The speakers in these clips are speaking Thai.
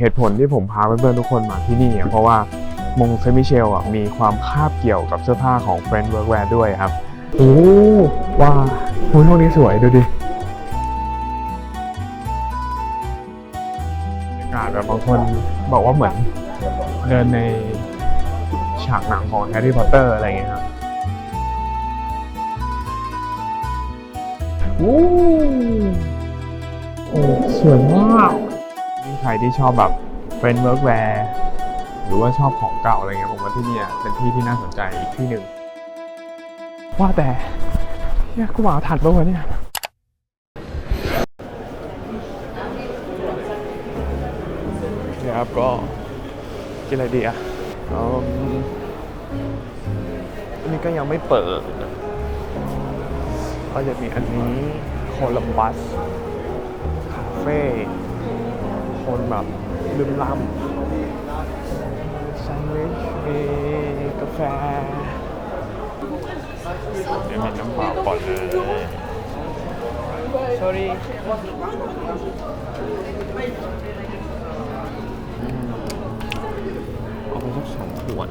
เหตุผลที่ผมพาเพื่อนๆทุกคนมาที่นี่อะเพราะว่ามงเซมิเชลอะมีความคาบเกี่ยวกับเสื้อผ้าของเฟรนด์เวิร์กแวร์ด้วยครับ โอ้ว้าหุ้ยห้องนี้สวยดูดิบรรยากาศแบบบางคนบอกว่าเหมือนเดินในฉากหนังของแฮร์รี่พอตเตอร์อะไรอย่างเงี้ยครับโอ้โอ้สวยมาก ใครที่ชอบแบบเฟรนด์เวิร์กแวร์หรือว่าชอบของเก่าอะไรเงี้ยผมว่าที่เนี่ยเป็นที่ที่น่าสนใจอีกที่หนึ่งว่าแต่เนี่ยกูหมาถัดปะวะเนี่ยนี่ครับก็กินอะไรดีอะอันนี้ก็ยังไม่เปิด ก็จะมีอันนี้โคลัมบัสคาเฟ่ คนแบบลืมล้ำแซนด์วิชมีกาแฟเดี๋ยวมีน้ำเปล่าก่อนเลย sorry อืมเอาไปสักสองขวด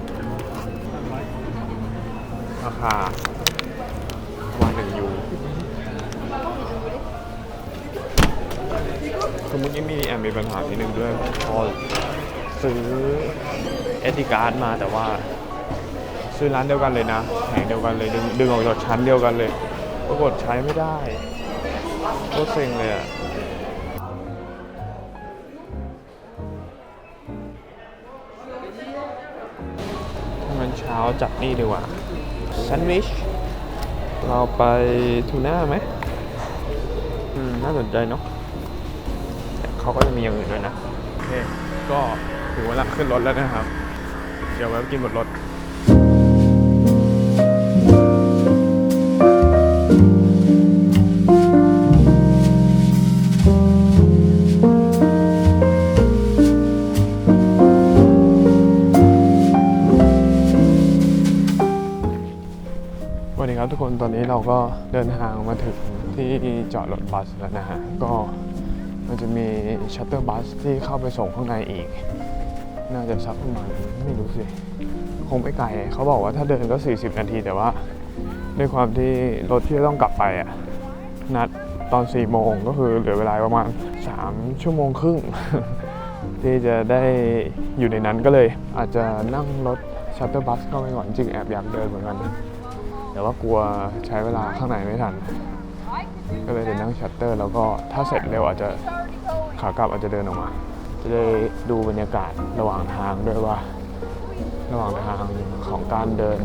ราคาวันหนึ่งยู คือเมื่อกี้มีแอมมีปัญหาทีหนึ่งด้วยพอซื้อเอติการ์ดมาแต่ว่า ซื้อร้านเดียวกันเลยนะแผงเดียวกันเลยดึงดึงออกจากชั้นเดียวกันเลยปรากฏใช้ไม่ได้โคตรเซ็งเลยอะถ้ามันเช้าจัดนี่ดีกว่าแซนด์วิช เราไปทูน่าไหม อืม น่าสนใจเนาะ เขาก็จะมีอย่างอื่นด้วยนะโอเคก็ถึงเวลาขึ้นรถแล้วนะครับ เดี๋ยวไว้กินบนรถสวัสดีครับทุกคนตอนนี้เราก็เดินทางมาถึงที่จอดรถบัสแล้วนะฮะก็ มันจะมีชัตเตอร์บัสที่เข้าไปส่งข้างในอีก น่าจะสักประมาณไม่รู้สิ คงไม่ไกล เขาบอกว่าถ้าเดินก็ 40 นาทีแต่ว่า ด้วยความที่รถที่ต้องกลับไปอะ นัดตอน 4 โมงก็คือเหลือเวลาประมาณ 3 ชั่วโมงครึ่ง ที่จะได้อยู่ในนั้นก็เลย อาจจะนั่งรถชัตเตอร์บัสเข้าไปก่อนจริงแอบอยากเดินเหมือนกัน แต่ว่ากลัวใช้เวลาข้างในไม่ทัน ก็เลยจะนั่งชัตเตอร์แล้วก็ถ้าเสร็จเร็วอาจจะขากลับอาจจะเดินออกมา จะได้ดูบรรยากาศระหว่างทางด้วยว่า ระหว่างทางของการเดิน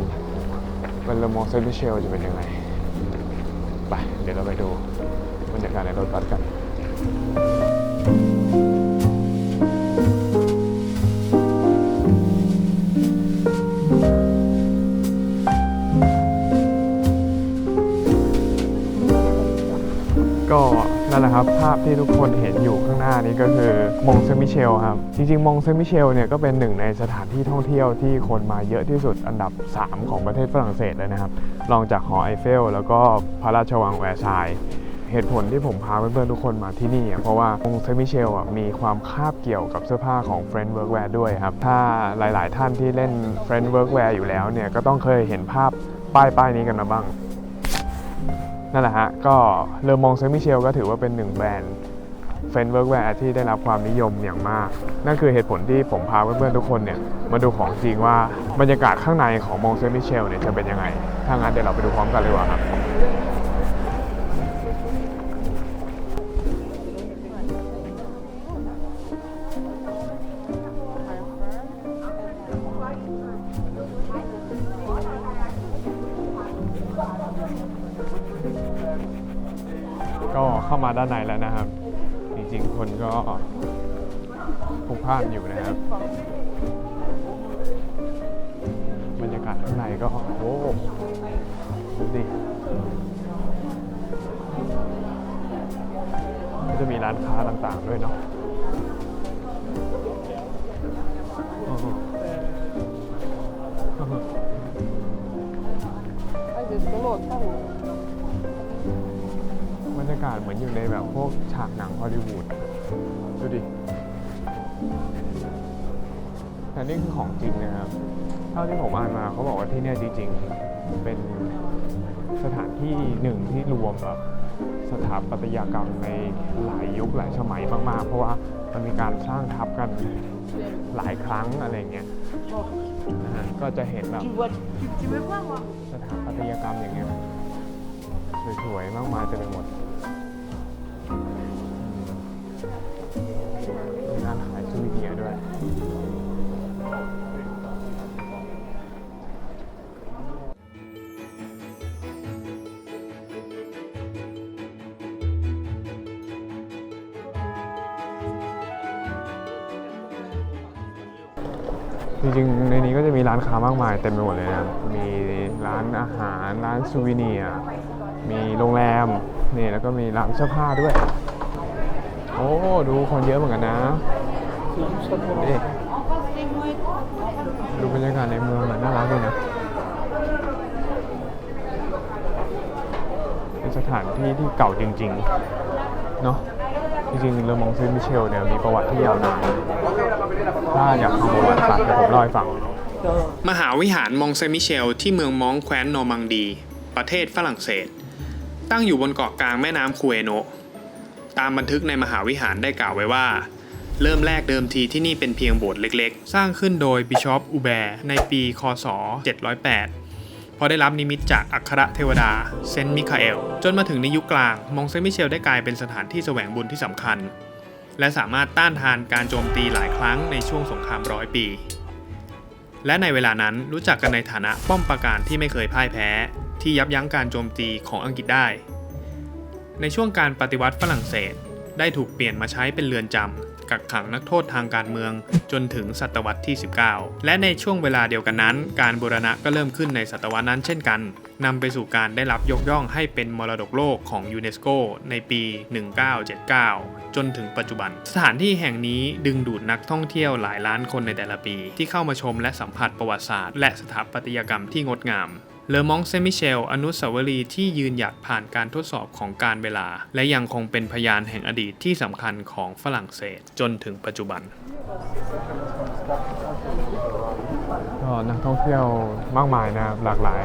เป็นเลมองเซนต์เชลจะเป็นยังไงไปเดี๋ยวเราไปดูบรรยากาศในรถบัสกันก็ นั่นแหละครับ ภาพที่ทุกคนเห็นอยู่ข้างหน้านี้ก็คือมงเซมิเชลครับ จริงๆ มงเซมิเชลเนี่ยก็เป็นหนึ่งในสถานที่ท่องเที่ยวที่คนมาเยอะที่สุดอันดับ 3 ของประเทศฝรั่งเศสเลยนะครับรองจากหอไอเฟล แล้วก็พระราชวังแวร์ซายเหตุผลที่ผมพาเพื่อนๆทุกคนมาที่นี่ เพราะว่ามงเซมิเชลมีความคาบเกี่ยวกับเสื้อผ้าของเฟรนด์เวิร์กแวร์ด้วยครับ ถ้าหลายๆท่านที่เล่นเฟรนด์เวิร์กแวร์อยู่แล้วเนี่ย ก็ต้องเคยเห็นภาพป้ายป้ายๆนี้กันมาบ้าง นั่นแหละฮะ ก็เลอมองเซมิเชลก็ถือว่าเป็นหนึ่งแบรนด์เฟนเวิร์กแวร์ที่ได้รับความนิยมอย่างมาก นั่นคือเหตุผลที่ผมพาเพื่อนๆทุกคนเนี่ยมาดูของจริงว่าบรรยากาศข้างในของมองเซมิเชลเนี่ยจะเป็นยังไง ถ้างั้นเดี๋ยวเราไปดูพร้อมกันเลยว่าครับ มาด้านในแล้วนะครับ จริงๆ คนก็พลุกพล่านอยู่นะครับ ในแบบพวกฉากหนังฮอลลีวูดดูดิแต่นี่คือของจริงนะครับ เท่าที่ผมอ่านมาเขาบอกว่าที่เนี่ยจริง ๆ เป็นสถานที่หนึ่งที่รวมแบบสถาปัตยกรรมในหลายยุคหลายสมัยมากๆ เพราะว่ามันมีการสร้างทับกันหลายครั้งอะไรเงี้ยก็จะเห็นแบบสถาปัตยกรรมอย่างเงี้ยสวยๆ มากมายเต็มไปหมด ร้านขายซูวิเนียร์ด้วย จริงๆ ในนี้ก็จะมีร้านค้ามากมายเต็มไปหมดเลยนะ มีร้านอาหาร ร้านซูวิเนียร์มีโรงแรม นี่แล้วก็มีร้านเสื้อผ้าด้วย โอ้ ดูคนเยอะเหมือนกันนะนี่ดูบรรยากาศในเมืองหน่อยน่ารักดีนะเป็นสถานที่ที่เก่าจริง ๆ เนาะจริงๆเลอมองเซนต์มิเชลเนี่ยมีประวัติที่ยาวนานถ้าอยากฟังประวัติศาสตร์เดี๋ยวผมเล่าให้ฟัง มหาวิหารมองเซมิเชล ที่เมืองมองแคว้นโนมังดี ประเทศฝรั่งเศส ตั้งอยู่บนเกาะกลางแม่น้ำคูเอโนะ ตามบันทึกในมหาวิหารได้กล่าวไว้ว่า เริ่มแรกเดิมทีที่นี่เป็นเพียงโบสถ์เล็กๆ สร้างขึ้นโดยบิชอปอูแบร์ในปีคศ 708 พอได้รับนิมิตจากอัครเทวดาเซนต์มิคาเอล จนมาถึงในยุคกลาง มองเซนต์มิเชลได้กลายเป็นสถานที่แสวงบุญที่สำคัญ และสามารถต้านทานการโจมตีหลายครั้งในช่วงสงครามร้อยปี และในเวลานั้นรู้จักกันในฐานะป้อมปราการที่ไม่เคยพ่ายแพ้ ที่ยับยั้งการโจมตีของอังกฤษได้ ในช่วงการปฏิวัติฝรั่งเศส ได้ถูกเปลี่ยนมาใช้เป็นเรือนจำกักขังนักโทษทางการเมืองจนถึงศตวรรษที่ 19 และในช่วงเวลาเดียวกันนั้น การบูรณะก็เริ่มขึ้นในศตวรรษนั้นเช่นกันนำไปสู่การได้รับยกย่องให้เป็นมรดกโลกของยูเนสโกในปี 1979 จนถึงปัจจุบัน สถานที่แห่งนี้ดึงดูดนักท่องเที่ยวหลายล้านคนในแต่ละปี ที่เข้ามาชมและสัมผัสประวัติศาสตร์ และสถาปัตยกรรมที่งดงาม เลอมองเซมิเชล อนุสาวรีย์ที่ยืนหยัดผ่านการทดสอบของการเวลา และยังคงเป็นพยานแห่งอดีตที่สำคัญของฝรั่งเศสจนถึงปัจจุบันก็นักท่องเที่ยวมากมายนะครับหลากหลาย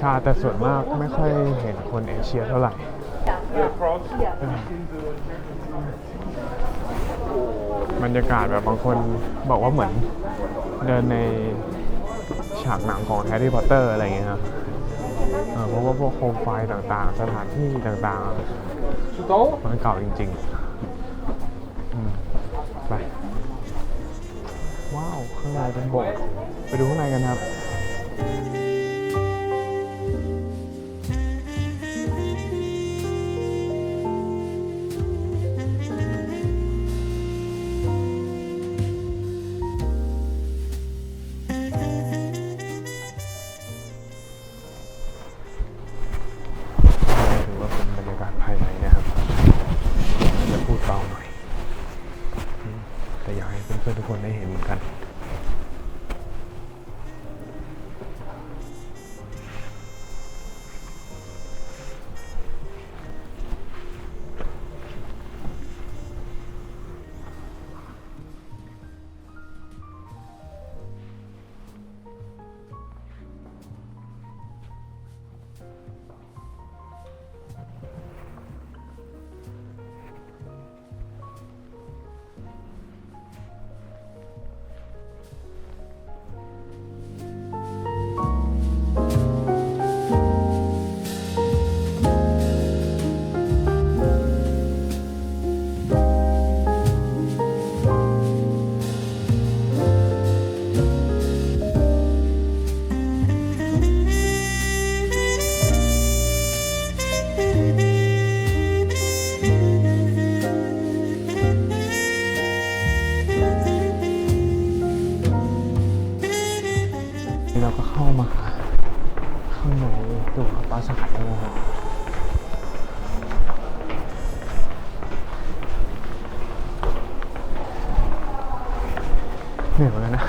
ชาติแต่ส่วนมากไม่ค่อยเห็นคนเอเชียเท่าไหร่บรรยากาศแบบบางคนบอกว่าเหมือนเดินในากหนังของแฮร์รี่พอตเตอร์อะไรอย่างเงี้ยครับเพราะว่าพวกโคมไฟต่างๆ สถานที่ต่างๆมันเก่าจริงๆไปว้าวข้างในเป็นโบสถ์ไปดูข้างในกันครับ ตัวปราสาทแล้วนะครับเหนื่อยเหมือนกันนะ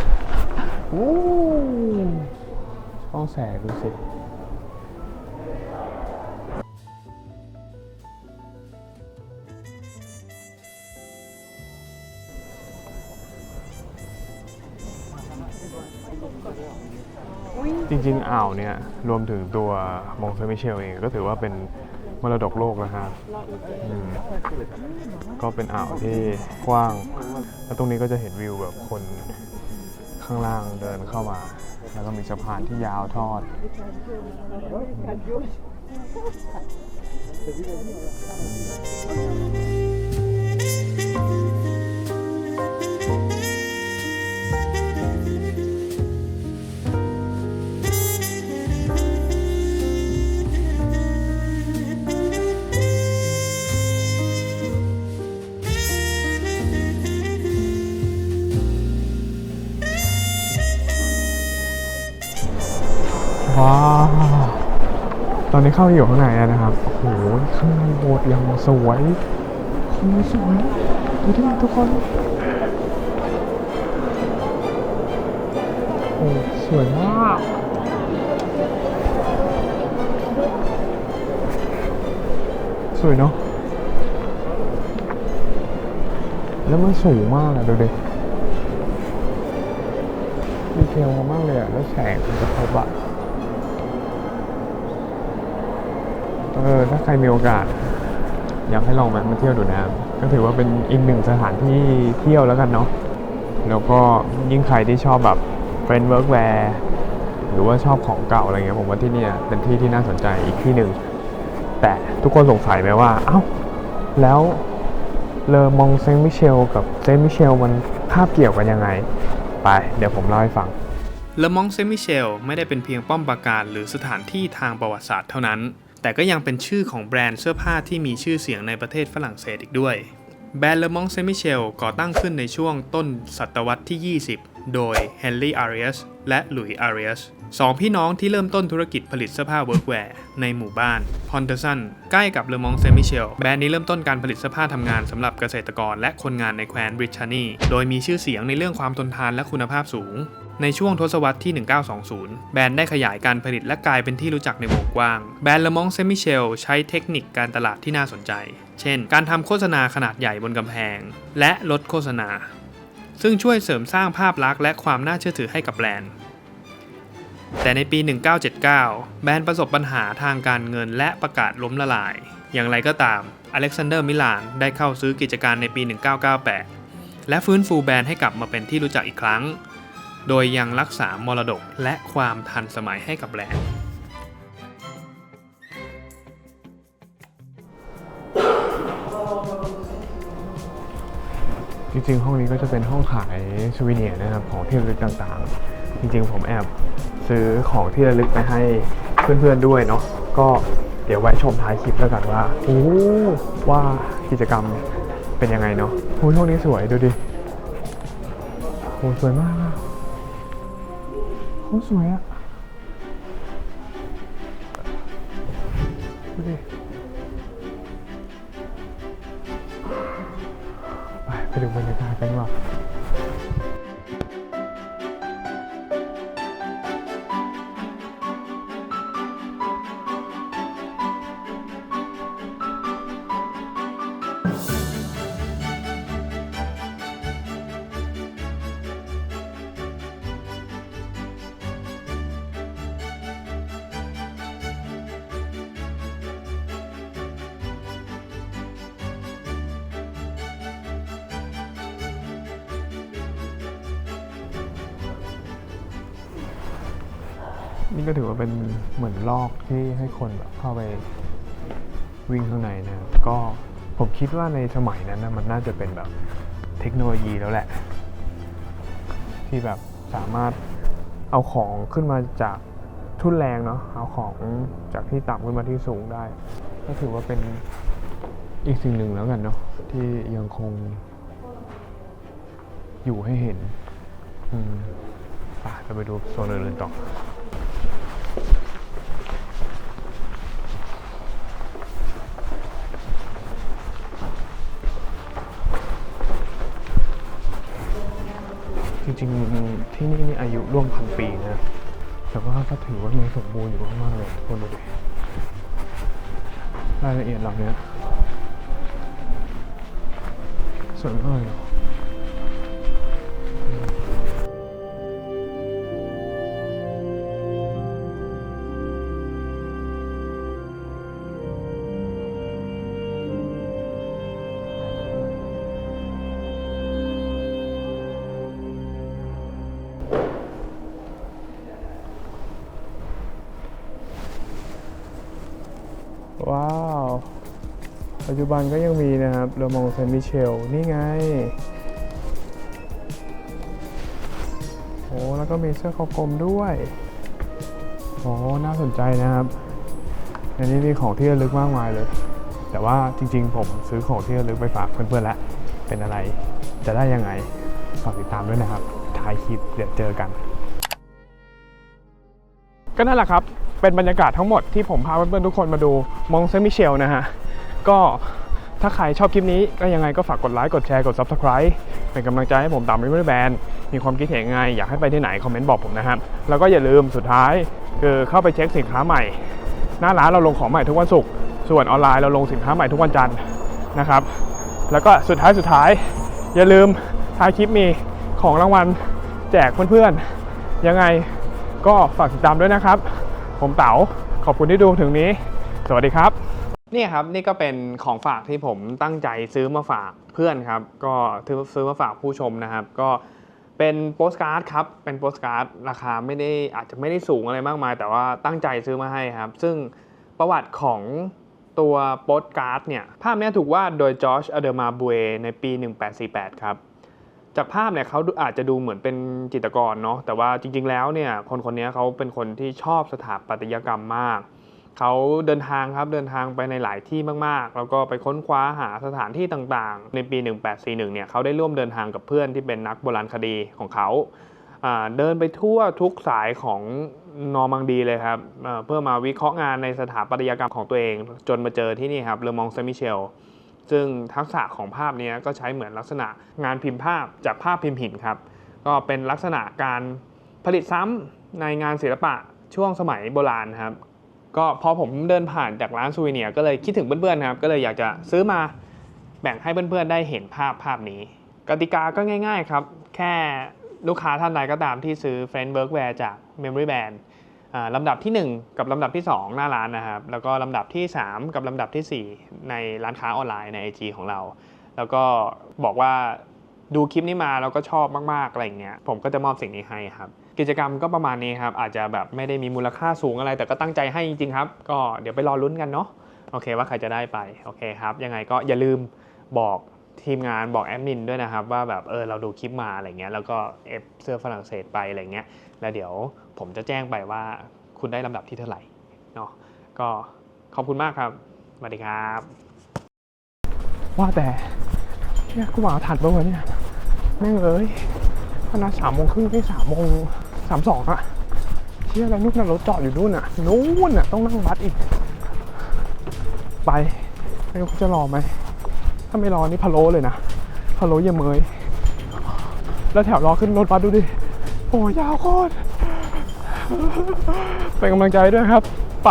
โอ้ต้องแสงดูสิ จริงๆ อ่าวเนี่ยรวมถึงตัวมงเซมิเชลเองก็ถือว่าเป็นมรดกโลกนะครับอืมก็เป็นอ่าวที่กว้าง แล้วตรงนี้ก็จะเห็นวิวแบบคนข้างล่างเดินเข้ามา แล้วก็มีสะพานที่ยาวทอดว้า ตอนนี้เข้าอยู่ข้างในแล้วนะครับ โอ้โห ข้างในโบสถ์ยังสวยโอ้โหสวย ดูดิทุกคน โอ้ สวยมากสวยเนาะ แล้วมันสูงมากอะดูดิดีเทลมากเลยอะแล้วแสงมันจะเข้าบัต เออถ้าใครมีโอกาส อยากให้ลองแวะมาเที่ยวดูนะก็ถือว่าเป็นอีกหนึ่งสถานที่เที่ยวแล้วกันเนาะแล้วก็ยิ่งใครที่ชอบแบบเฟรนด์เวิร์กแวร์หรือว่าชอบของเก่าอะไรเงี้ยผมว่าที่นี่เป็นที่ที่น่าสนใจอีกที่หนึ่งแต่ทุกคนสงสัยไหมว่า เอ้า แล้วเลอมองเซนต์มิเชลกับเซนต์มิเชลมันคาบเกี่ยวกันยังไง ไป เดี๋ยวผมเล่าให้ฟังเลมองเซมิเชลไม่ได้เป็นเพียงป้อมปราการหรือสถานที่ทางประวัติศาสตร์เท่านั้น แต่ก็ยังเป็นชื่อของแบรนด์เสื้อผ้าที่มีชื่อเสียงในประเทศฝรั่งเศสอีกด้วย แบรนด์เลมองเซมิเชลก่อตั้งขึ้นในช่วงต้นศตวรรษที่ 20 โดยเฮนรี่อาริเอสและหลุยส์อาริเอสสองพี่น้องที่เริ่มต้นธุรกิจผลิตเสื้อผ้าเวิร์กแวร์ในหมู่บ้านพอนเดอร์สันใกล้กับเลมองเซมิเชลแบรนด์นี้เริ่มต้นการผลิตเสื้อผ้าทำงานสำหรับเกษตรกรและคนงานในแคว้นบริชานีโดยมีชื่อเสียงในเรื่องความทนทานและคุณภาพสูง ในช่วงทศวรรษที่ 1920 แบรนด์ได้ขยายการผลิตและกลายเป็นที่รู้จักในวงกว้าง แบรนด์เลมองเซมิเชลใช้เทคนิคการตลาดที่น่าสนใจ เช่น การทำโฆษณาขนาดใหญ่บนกำแพง และลดโฆษณา ซึ่งช่วยเสริมสร้างภาพลักษณ์และความน่าเชื่อถือให้กับแบรนด์แต่ในปี 1979 แบรนด์ประสบปัญหาทางการเงินและประกาศล้มละลาย อย่างไรก็ตาม อเล็กซานเดอร์ มิลาน ได้เข้าซื้อกิจการในปี 1998 และฟื้นฟูแบรนด์ให้กลับมาเป็นที่รู้จักอีกครั้ง โดยยังรักษามรดกและความทันสมัยให้กับแบรนด์จริงๆ ห้องนี้ก็จะเป็นห้องขายสวิเนียร์นะครับของที่ระลึกต่างๆ จริงๆ ผมแอบซื้อของที่ระลึกไปให้เพื่อนๆด้วยเนาะก็เดี๋ยวไว้ชมท้ายคลิปแล้วกันว่าโอ้ว่ากิจกรรมเป็นยังไงเนาะโอ้ยห้องนี้สวยดูดิโอ้สวยมาก อะโนี่ก็ถือว่าเป็นเหมือนลอกที่ให้คนแบบเข้าไปวิ่งข้างในนะครับก็ผมคิดว่าในสมัยนั้นนะมันน่าจะเป็นแบบเทคโนโลยีแล้วแหละ ที่แบบสามารถเอาของขึ้นมาจากทุ่นแรงเนาะเอาของจากที่ต่ำขึ้นมาที่สูงได้ ก็ถือว่าเป็นอีกสิ่งหนึ่งแล้วกันเนาะที่ยังคงอยู่ให้เห็น อืมไปเราไปดูโซนอื่นๆต่อ ริงๆที่นี่นี่อายุร่วมพันปีนะ แต่ว่าก็ถือว่ายังสมบูรณ์อยู่มากๆเลยทุกคนดูดิรายละเอียดเหล่านี้สวยมากเลยา ปัจจุบันก็ยังมีนะครับเรือมองเซนต์มิเชล นี่ไง โอ้แล้วก็มีเสื้อคอกลมด้วยโอ้น่าสนใจนะครับ ในนี้มีของที่ระลึกมากมายเลย แต่ว่าจริงๆ ผมซื้อของที่ระลึกไปฝากเพื่อนๆแล้ว เป็นอะไร จะได้ยังไง ฝากติดตามด้วยนะครับ ท้ายคลิปเดี๋ยวเจอกัน ก็นั่นแหละครับ เป็นบรรยากาศทั้งหมดที่ผมพาเพื่อนๆทุกคนมาดูมองเซมิเชลนะฮะ ก็ถ้าใครชอบคลิปนี้ก็ยังไงก็ฝากกดไลค์กดแชร์กด Subscribe เป็นกำลังใจให้ผมตามริมแบนมีความคิดเห็นยังไง อยากให้ไปที่ไหน คอมเมนต์บอกผมนะครับ แล้วก็อย่าลืมสุดท้าย คือเข้าไปเช็คสินค้าใหม่ หน้าร้านเราลงของใหม่ทุกวันศุกร์ส่วนออนไลน์เราลงสินค้าใหม่ทุกวันจันทร์นะครับ แล้วก็สุดท้ายสุดท้าย อย่าลืมท้ายคลิปมีของรางวัลแจกเพื่อนๆยังไงก็ฝากติดตามด้วยนะครับ ผมเต๋าขอบคุณที่ดูถึงนี้ สวัสดีครับนี่ครับนี่ก็เป็นของฝากที่ผมตั้งใจซื้อมาฝากเพื่อนครับ ก็ซื้อมาฝากผู้ชมนะครับ ก็เป็นโปสการ์ดครับ เป็นโปสการ์ดราคาไม่ได้อาจจะไม่ได้สูงอะไรมากมาย แต่ว่าตั้งใจซื้อมาให้ครับ ซึ่งประวัติของตัวโปสการ์ดเนี่ย ภาพนี้ถูกวาดโดยจอร์จอเดอร์มาบูเอในปี 1848 ครับ จากภาพเนี่ยเขาอาจจะดูเหมือนเป็นจิตรกรเนาะแต่ว่าจริง ๆ แล้วเนี่ยคนคนนี้เขาเป็นคนที่ชอบสถาปัตยกรรมมากเขาเดินทางครับเดินทางไปในหลายที่มากๆ แล้วก็ไปค้นคว้าหาสถานที่ต่างๆ ในปี 1841 เนี่ยเขาได้ร่วมเดินทางกับเพื่อนที่เป็นนักโบราณคดีของเขาเดินไปทั่วทุกสายของนอร์มังดีเลยครับเพื่อมาวิเคราะห์งานในสถาปัตยกรรมของตัวเอง จนมาเจอที่นี่ครับเลอมองเซมิเชล ซึ่งทักษะของภาพนี้ก็ใช้เหมือนลักษณะงานพิมพ์ภาพจากภาพพิมพ์หินครับ ก็เป็นลักษณะการผลิตซ้ำในงานศิลปะช่วงสมัยโบราณครับ ก็พอผมเดินผ่านจากร้านซูวิเนียก็เลยคิดถึงเพื่อนๆครับ ก็เลยอยากจะซื้อมาแบ่งให้เพื่อนๆได้เห็นภาพภาพนี้ กติกาก็ง่าย ๆครับ แค่ลูกค้าท่านใดก็ตามที่ซื้อเฟรนด์เบิร์กแวร์จาก Memory Band ลำดับที่ 1 กับลำดับที่ 2 หน้าร้านนะครับ แล้วก็ลำดับที่ 3 กับลำดับทีสี่ 4 ในร้านค้าออนไลน์ใน IG ของเรา แล้วก็บอกว่าดูคลิปนี้มาแล้วก็ชอบมากๆอะไรอย่างเงี้ยผมก็จะมอบสิ่งนี้ให้ครับ กิจกรรมก็ประมาณนี้ครับอาจจะแบบไม่ได้มีมูลค่าสูงอะไร แต่ก็ตั้งใจให้จริงๆครับ ก็เดี๋ยวไปรอลุ้นกันเนาะโอเคว่าใครจะได้ไปโอเคครับ ยังไงก็อย่าลืมบอก ทีมงานบอกแอดมินด้วยนะครับ ว่าแบบเออเราดูคลิปมาอะไรเงี้ยแล้วก็เอฟเสื้อฝรั่งเศสไปอะไรเงี้ยแล้วเดี๋ยวผมจะแจ้งไปว่าคุณได้ลำดับที่เท่าไหร่เนาะก็ขอบคุณมากครับสวัสดีครับ ว่าแต่เนี่ยกูมาถัดปะวะเนี่ยแม่งเอ้ยพนัดสามโมงครึ่งที่สามโมงสามสองอะเชี่ยแล้วนู่นน่ะรถจอดอยู่นู่นอะนู่นอะต้องนั่งบัสอีก ไปไม่รู้จะรอไหม ถ้าไม่รอนี่พะโล้เลยนะพะโล้เยี่ยมเมยแล้วแถวรอขึ้นรถบัสดูดิโอ้ยยาวโคตรเป็นกำลังใจด้วยครับ ไป